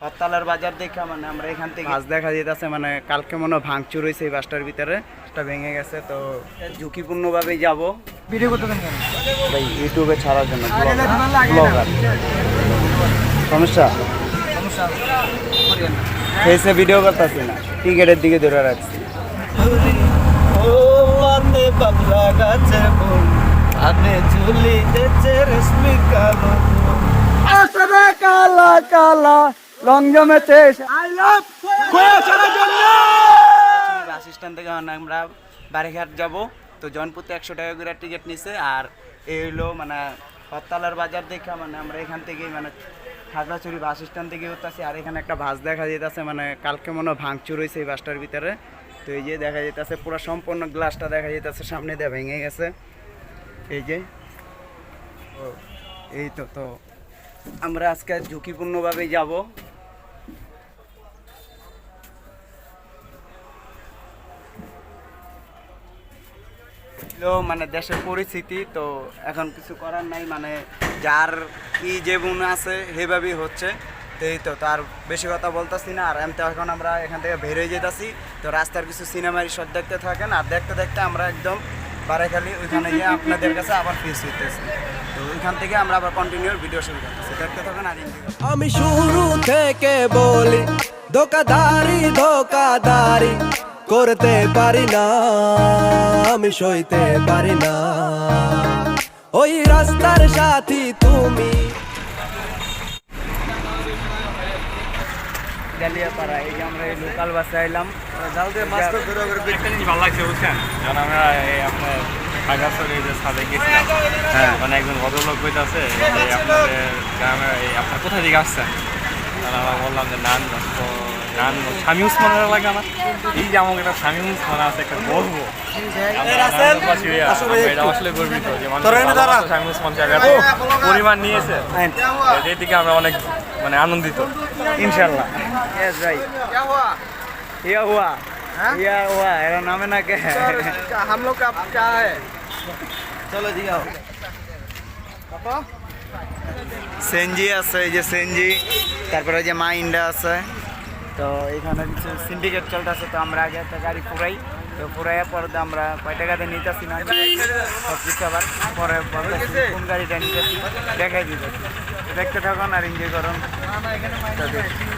হরতালের বাজার দেখা মানে আমরা এখান থেকে মাছ দেখা যেতেছে মানে কালকে মনে ভাঙচুর হয়েছে এই বাসটার ভিতরে এটা ভেঙে গেছে তো ঝুঁকিপূর্ণভাবে যাব। ভিডিও কেন? ভাই ইউটিউবে ছাড়ার জন্য সমস্যা? ফেসে ভিডিও করতেছি না টিকেটের দিকে ধরে রাখছি। কালা কালা। লং জমেছে আই লাভ বাস স্ট্যান্ড থেকে মানে আমরা বাড়িঘাট যাব তো জনপুরতে একশো টাকা করে টিকিট নিছে আর এই হলো মানে হরতালের বাজার দেখা মানে আমরা এখান থেকে মানে খাগড়াছড়ি বাস স্ট্যান্ড থেকে উঠতেছি আর এখানে একটা বাস দেখা যেতেছে মানে কালকে মনে হয় ভাঙচুর হয়েছে এই বাসটার ভিতরে। তো এই যে দেখা যেতেছে পুরো সম্পূর্ণ গ্লাসটা দেখা যেতেছে সামনে দিয়ে ভেঙে গেছে। এই যে। ও এই তো তো আমরা আজকে ঝুঁকিপূর্ণভাবে যাব। ছিল মানে দেশের পরিস্থিতি, তো এখন কিছু করার নাই মানে যার কি গুণ আছে সেভাবেই হচ্ছে। এই তো তার বেশি কথা বলতেছি না, আর এমতে এখন আমরা এখান থেকে বের হয়ে যেতেছি। তো রাস্তার কিছু সিনেমারি শট দেখতে থাকেন, আর দেখতে দেখতে আমরা একদম বারেখালি ওইখানে গিয়ে আপনাদের কাছে আবার ফিস হইতেছি। তো ওইখান থেকে আমরা আবার কন্টিনিউ ভিডিও শুরু করতেছি। দেখতে থাকেন আর আমি শুরু থেকে বলি ধোকাদারি ধোকাদারি করতে পারি না আমি সইতে পারি না। ওই রাস্তার সাথী তুমি। ডালিয়াপাড়া এই যে আমরা এই লোকাল বাসে আইলাম। ভালো লাগছে বুঝছেন? যখন আমরা এই আপনার যে গেছিলাম। হ্যাঁ। মানে একজন ভদ্রলোক কইতাছে আপনাদের গ্রামে আপনার কোথা থেকে আসছেন? আমরা বললাম যে নান তো গান স্বামী উসমানের লাগে এই যে আমাকে একটা স্বামী উসমান আছে একটা গর্ব। পরিমাণ নিয়েছে। অনেক মানে আনন্দিত। ইয়া হুয়া? নামে না কে হ্যাঁ সেনজি আছে এই যে তারপরে যে মাইন্ডা আছে। তো এখানে কিছু সিন্ডিকেট চলতেছে, তো আমরা আগে একটা গাড়ি পুরাই তো পুরাই পরে তো আমরা কয় টাকাতে নিতেছি না? কিছু আবার পরে কোন গাড়িটা নিতেছি, দেখাই দিতেছি দেখতে থাকুন আর এনজয় করুন।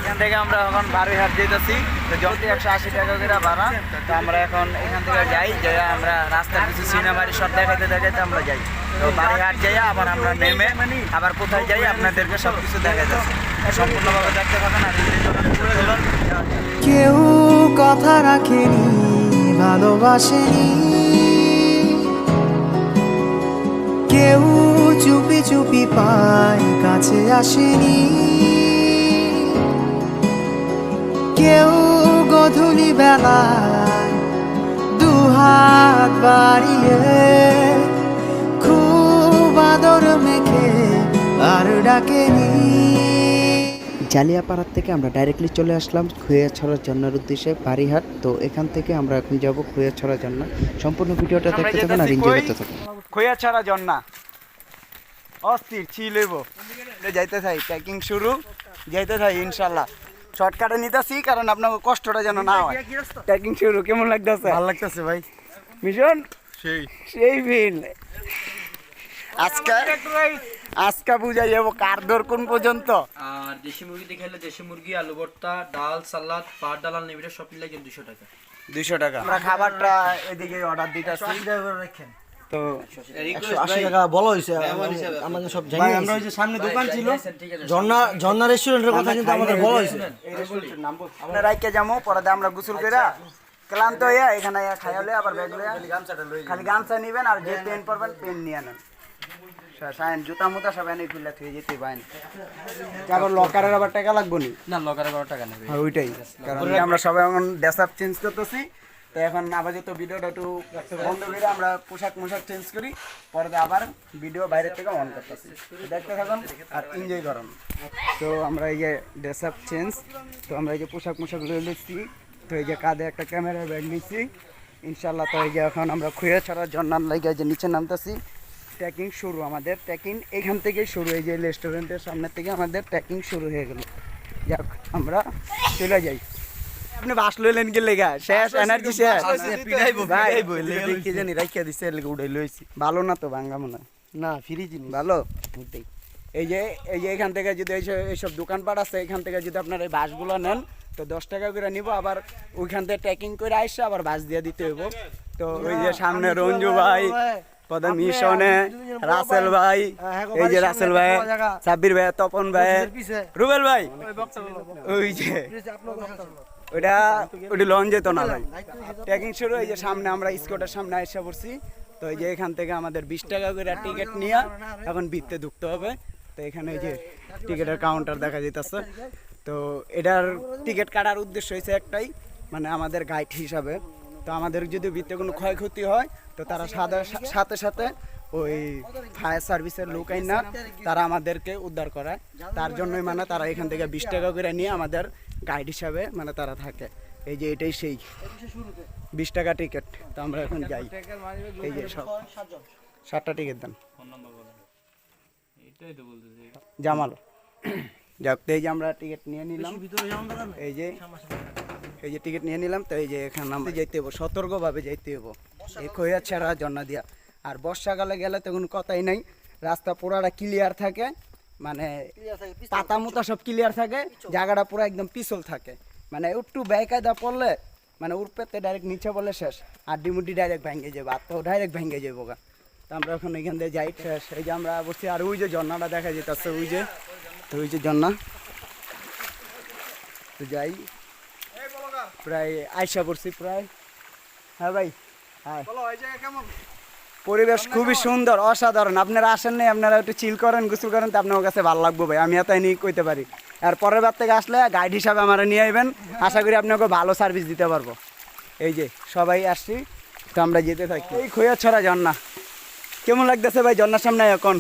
এখান থেকে আমরা এখন বারোই হাট যেতেছি, তো যত একশো আশি টাকা করে ভাড়া, তো আমরা এখন এখান থেকে যাই যাই আমরা রাস্তার কিছু সিনেমারি সব দেখাইতে দেখাইতে আমরা যাই। তো বারোই হাট যাই আবার আমরা নেমে আবার কোথায় যাই আপনাদেরকে সব কিছু দেখাইতেছি। সম্পূর্ণভাবে দেখতে থাকুন আর enjoy করুন। চলুন, যাওয়া যাক। কেউ কথা রাখেনি, ভালোবাসেনি। কেউ চুপি চুপি পায়, কাছে আসেনি। কেউ গধূলি বেলায় দুহাত বাড়িয়ে খুব আদর মেখে আর ডাকেনি। জালিয়াপাড়ার থেকে আমরা ডাইরেক্টলি চলে আসলাম খুয়াছড়া ঝর্ণার উদ্দেশ্যে বাড়িহাট তো এখান থেকে আমরা এখন যাব খুয়াছড়া ঝর্ণা। সম্পূর্ণ ভিডিওটা দেখতে থাকুন আর এনজয় করতে থাকুন। খইয়া ছাড়া জন্না অস্থির ছি লইব যাইতে থাই প্যাকিং শুরু। যাইতে থাই ইনশাল্লাহ শর্টকাটে নিতেছি কারণ আপনার কষ্টটা যেন না হয়। ট্রেকিং শুরু কেমন লাগতেছে? ভালো লাগতেছে ভাই। মিশন? সেই। সেই বিল আজকে আজকে বুঝাই যাব কার দর কোন পর্যন্ত। আর দেশি মুরগি দেখাইলে দেশি মুরগি আলু ভর্তা ডাল সালাদ পাট ডাল আর নেবিটা সব মিলে কিন্তু দুশো টাকা। দুইশো টাকা। আমরা খাবারটা এদিকে অর্ডার দিতেছি তো আশি টাকা। বলা হয়েছে। আমাদের সব জানি আমরা ওই যে সামনে দোকান ছিল ঝর্ণা ঝর্ণা রেস্টুরেন্টের কথা কিন্তু আমাদের বলা হয়েছে। আমরা রাইকে যাব পরে আমরা গোসল করে ক্লান্ত হইয়া এখানে আবার ব্যাগ লইয়া খালি গামছা নিবেন আর যে পেন পরবেন পেন নিয়ে নেন। সাইন জুতা মুতা সব এনে খুলে থুয়ে যেতে পারেন আবার লকারের আবার টাকা লাগবো নি? না লগারে কোনো টাকা নেবে। হ্যাঁ ওইটাই। কারণ আমরা সবাই এখন ড্রেস আপ চেঞ্জ করতেছি। তো এখন আপাতত ভিডিওটা একটু বন্ধ করে আমরা পোশাক মোশাক চেঞ্জ করি। পরে আবার ভিডিও বাইরের থেকে অন করতেছি। দেখতে থাকুন আর এনজয় করুন। তো আমরা এই যে ড্রেস আপ চেঞ্জ তো আমরা এই যে পোশাক মোশাক লয়ে নিচ্ছি। তো এই যে কাঁধে একটা ক্যামেরা ব্যাগ নিচ্ছি। ইনশাল্লাহ তো এই যে এখন আমরা খুঁয়ে ছাড়া জন্নার লাগে যে নিচে নামতেছি। ট্রেকিং শুরু আমাদের ট্রেকিং এখান থেকেই শুরু এই যে রেস্টুরেন্টের সামনে থেকে আমাদের ট্রেকিং শুরু হয়ে গেল। যাক আমরা চলে যাই। আপনি বাস লইলেন কি লেগা? শেষ এনার্জি শেষ। ভাই কি জানি রাখিয়া দিছে লেগে উড়াই লইছি। ভালো না তো ভাঙ্গা মনে না ফ্রি জিনিস। ভালো? এই যে এই যে এখান থেকে যদি এইসব দোকানপাট আছে এখান থেকে যদি আপনার এই বাসগুলো নেন তো দশ টাকা করে নিব আবার ওইখান থেকে ট্যাকিং করে আসছে আবার বাস দিয়ে দিতে হইব। তো ওই যে সামনে রঞ্জু ভাই পদম মিশনে রাসেল ভাই এই যে রাসেল ভাই সাব্বির ভাই তপন ভাই রুবেল ভাই। ওই যে ওইটা ওইটা লন যেত না ভাই। ট্রেকিং শুরু এই যে সামনে আমরা স্কোটের সামনে এসে পড়ছি। তো এই যে এখান থেকে আমাদের বিশ টাকা করে টিকিট নিয়ে এখন ভিতরে ঢুকতে হবে। তো এখানে এই যে টিকিটের কাউন্টার দেখা যেতেছে তো এটার টিকিট কাটার উদ্দেশ্য হয়েছে একটাই মানে আমাদের গাইড হিসাবে। তো আমাদের যদি বৃত্তে কোনো ক্ষয়ক্ষতি হয়, তো তারা সাদা সাথে সাথে ওই ফায়ার সার্ভিসের লোক না তারা আমাদেরকে উদ্ধার করায় তার জন্যই মানে তারা এখান থেকে বিশ টাকা করে নিয়ে আমাদের গাইড হিসাবে মানে তারা থাকে। এই যে এটাই সেই বিশ টাকা টিকিট তো আমরা এখন যাই। এই যে সব। সাতটা টিকিট দেন। জামাল। যাক, এই যে আমরা টিকিট নিয়ে নিলাম। এই যে এই যে টিকিট নিয়ে নিলাম তো এই যে এখানে আমরা যাইতে হব সতর্কভাবে যাইতে হব এই খৈয়া ছাড়া জন্না দিয়া। আর বর্ষাকালে গেলে তো কোনো কথাই নাই রাস্তা পুরাটা ক্লিয়ার থাকে মানে পাতা মতো সব ক্লিয়ার থাকে জায়গাটা পুরো একদম পিছল থাকে। মানে একটু বেকায়দা পড়লে মানে উড়পেতে ডাইরেক্ট নিচে বলে শেষ আর ডিমুটি ডাইরেক্ট ভেঙে যাবে আর তো ডাইরেক্ট ভেঙে যাব গা। তো আমরা এখন এখান থেকে যাই শেষ। এই যে আমরা বসছি আর ওই যে ঝর্ণাটা দেখা যেতেছে ওই যে তো ওই যে ঝর্ণা তো যাই। প্রায় আইসা পড়ছি প্রায়। হ্যাঁ ভাই হ্যাঁ পরিবেশ খুবই সুন্দর অসাধারণ। আপনারা আসেন নাই আপনারা একটু চিল করেন গোসল করেন তো আপনার কাছে ভালো লাগবে ভাই। আমি এত নিয়ে কইতে পারি। আর পরের বার থেকে আসলে গাইড হিসাবে আমরা নিয়ে আসবেন আশা করি আপনাকে ভালো সার্ভিস দিতে পারব। এই যে সবাই আসছি তো আমরা যেতে থাকি। এই খৈয়া ছড়া ঝর্ণা। কেমন লাগতেছে ভাই ঝর্ণার সামনে এখন?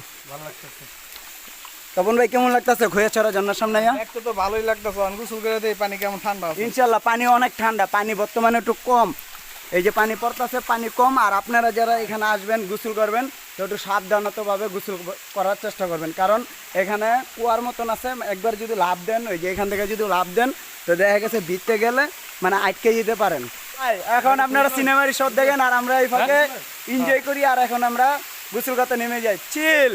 তপন ভাই কেমন লাগতেছে? খৈয়া ছড়া ঝর্ণার সামনে আয়া? একটা তো ভালোই লাগতেছে গোসল করে দেই পানি কেমন ঠান্ডা ইনশাল্লাহ পানি অনেক ঠান্ডা পানি বর্তমানে একটু কম। এই যে পানি পড়তেছে পানি কম আর আপনারা যারা এখানে আসবেন গোসল করবেন তো একটু সাবধানতভাবে গোসল করার চেষ্টা করবেন। কারণ এখানে কুয়ার মতন আছে একবার যদি লাভ দেন ওই যে এখান থেকে যদি লাভ দেন তো দেখা গেছে ভিতরে গেলে মানে আটকে যেতে পারেন। এখন আপনারা সিনেমারি শট দেখেন আর আমরা এই ফাঁকে এনজয় করি আর এখন আমরা গোসল করতে নেমে যাই। চিল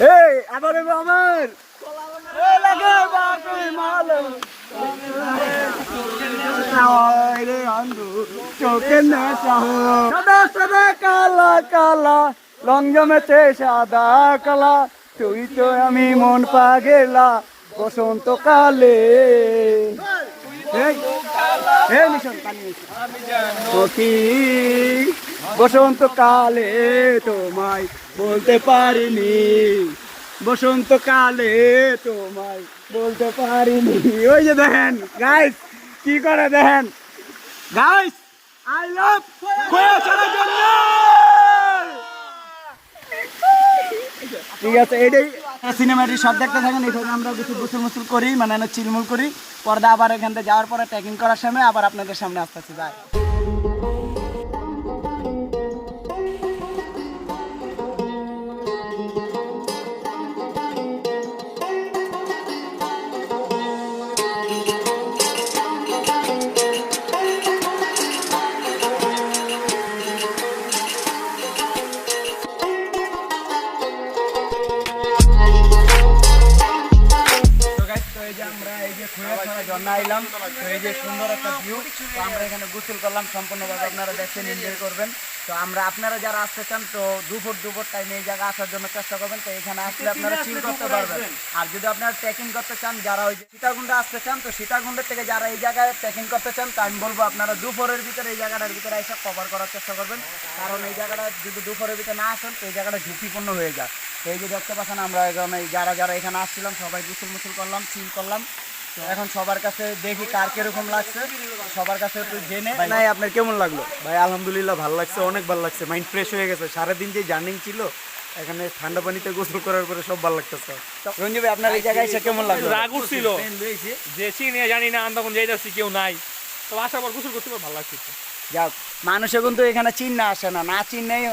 এই আবার আমার সাদা সাদা কালা কালা জমেছে সাদা কালা। তুই তো আমি মন পা গেলা বসন্ত কালে। বসন্ত কালে তোমায় বলতে পারিনি। বসন্ত কালে তোমায় বলতে পারিনি। ওই যে দেখেন গাইস কি করে দেখেন? গাইস আই লাভ জন্য ঠিক আছে এটাই সিনেমাটি সব দেখতে থাকেন এখানে আমরা কিছু গুসুল মুসুল করি মানে চিলমুল করি। পর্দা আবার এখান থেকে যাওয়ার পরে ট্রেকিং করার সময় আবার আপনাদের সামনে আসতে যায় আমরা এই ঝর্ণা আইলাম। তো এই যে সুন্দর একটা ভিউ তো আমরা এখানে গোসল করলাম। সম্পূর্ণভাবে আপনারা দেখছেন এনজয় করবেন। তো আমরা আপনারা যারা আসতে চান তো দুপুর দুপুর টাইমে এই জায়গায় আসার জন্য চেষ্টা করবেন। তো এখানে আসলে আপনারা চিল করতে পারবেন। আর যদি আপনারা ট্রেকিং করতে চান যারা ওই সীতাকুণ্ডে আসতে চান তো সীতাকুণ্ডের থেকে যারা এই জায়গায় ট্রেকিং করতে চান তো আমি বলব আপনারা দুপুরের ভিতরে এই জায়গাটার ভিতরে এসে কভার করার চেষ্টা করবেন। কারণ এই জায়গাটা যদি দুপুরের ভিতরে না আসেন তো এই জায়গাটা ঝুঁকিপূর্ণ হয়ে যায়। তো এই যে দেখতে পাচ্ছেন আমরা এখন যারা যারা এখানে আসছিলাম সবাই গুসল মুসুল করলাম আনবক্সিং করলাম। এখন সবার কাছে দেখি কার কীরকম লাগছে। সবার কাছে একটু জেনে। নাই আপনার কেমন লাগল? ভাই আলহামদুলিল্লাহ ভালো লাগছে অনেক ভালো লাগছে। মাইন্ড ফ্রেশ হয়ে গেছে। সারাদিন যে জার্নিং ছিল এখানে ঠান্ডা পানিতে গোসল করার পরে সব ভালো লাগতেছে। তো রঞ্জু ভাই আপনার এই জায়গায় এসে কেমন লাগল? রাগ উঠছিল। যে চিনি জানি না আমি তখন যাইতেছি কেউ নাই। তো আসার পর গোসল করতে পারে ভালো লাগছে যাক মানুষে কিন্তু এখানে চিন্না আসে না। না চিন্নেই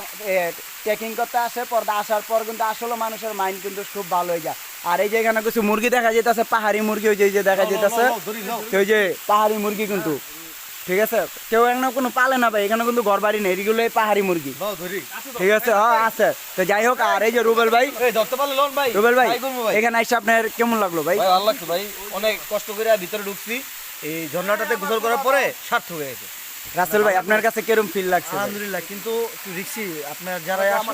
ট্রেকিং করতে আসে পর আসার পর কিন্তু আসলে মানুষের মাইন্ড কিন্তু খুব ভালো হয়ে যায়। আর এই যে এখানে কিছু মুরগি দেখা যেতেছে পাহাড়ি মুরগি ওই যে দেখা যেতেছে ওই যে পাহাড়ি মুরগি কিন্তু। ঠিক আছে? কেউ এখানে কোনো পালে না ভাই এখানে কিন্তু ঘর বাড়ি নেই এগুলো পাহাড়ি মুরগি। ঠিক আছে? হ্যাঁ আছে। তো যাই হোক আর এই যে রুবেল ভাই রুবেল ভাই। এখানে এসে আপনার কেমন লাগল ভাই? ভাই ভালো লাগছে ভাই। অনেক কষ্ট করে ভিতরে ঢুকছি। এই ঝর্ণাটাতে গোসল করার পরে সার্থক হয়ে গেছে। রাসেল ভাই আপনার কাছে কিরম ফিল লাগছে? আলহামদুলিল্লাহ কিন্তু একটু রিক্সি আপনার যারা আসে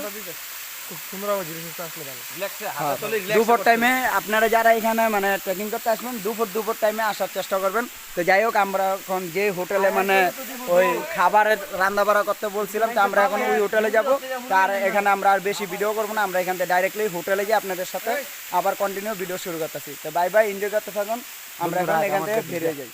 খুব সুন্দর হবে জিনিসটা আসলে ভালো দুপুর টাইমে আপনারা যারা এখানে মানে ট্রেকিং করতে আসবেন দুপুর দুপুর টাইমে আসার চেষ্টা করবেন। তো যাই হোক আমরা এখন যে হোটেলে মানে ওই খাবারের রান্না বাড়া করতে বলছিলাম তো আমরা এখন ওই হোটেলে যাব। তার এখানে আমরা আর বেশি ভিডিও করব না আমরা এখান থেকে ডাইরেক্টলি হোটেলে গিয়ে আপনাদের সাথে আবার কন্টিনিউ ভিডিও শুরু করতেছি। তো বাই বাই এনজয় করতে থাকুন। আমরা এখন এখান থেকে ফিরে যাই।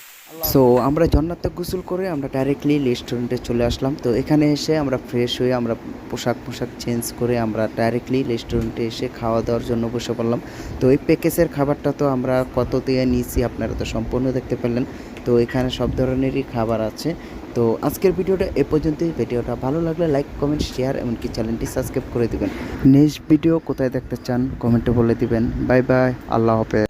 সো আমরা জন্নাতে গোসল করে আমরা ডাইরেক্টলি রেস্টুরেন্টে চলে আসলাম। তো এখানে এসে আমরা ফ্রেশ হয়ে আমরা পোশাক পোশাক চেঞ্জ করে আমরা ডাইরেক্টলি রেস্টুরেন্টে এসে খাওয়া দাওয়ার জন্য বসে পড়লাম। তো এই প্যাকেজের খাবারটা তো আমরা কত দিয়ে নিয়েছি আপনারা তো সম্পূর্ণ দেখতে পেলেন। তো এখানে সব ধরনেরই খাবার আছে। তো আজকের ভিডিওটা এ পর্যন্তই। ভিডিওটা ভালো লাগলে লাইক কমেন্ট শেয়ার এমনকি চ্যানেলটি সাবস্ক্রাইব করে দেবেন। নেক্সট ভিডিও কোথায় দেখতে চান কমেন্টে বলে দিবেন। বাই বাই আল্লাহ হাফেজ।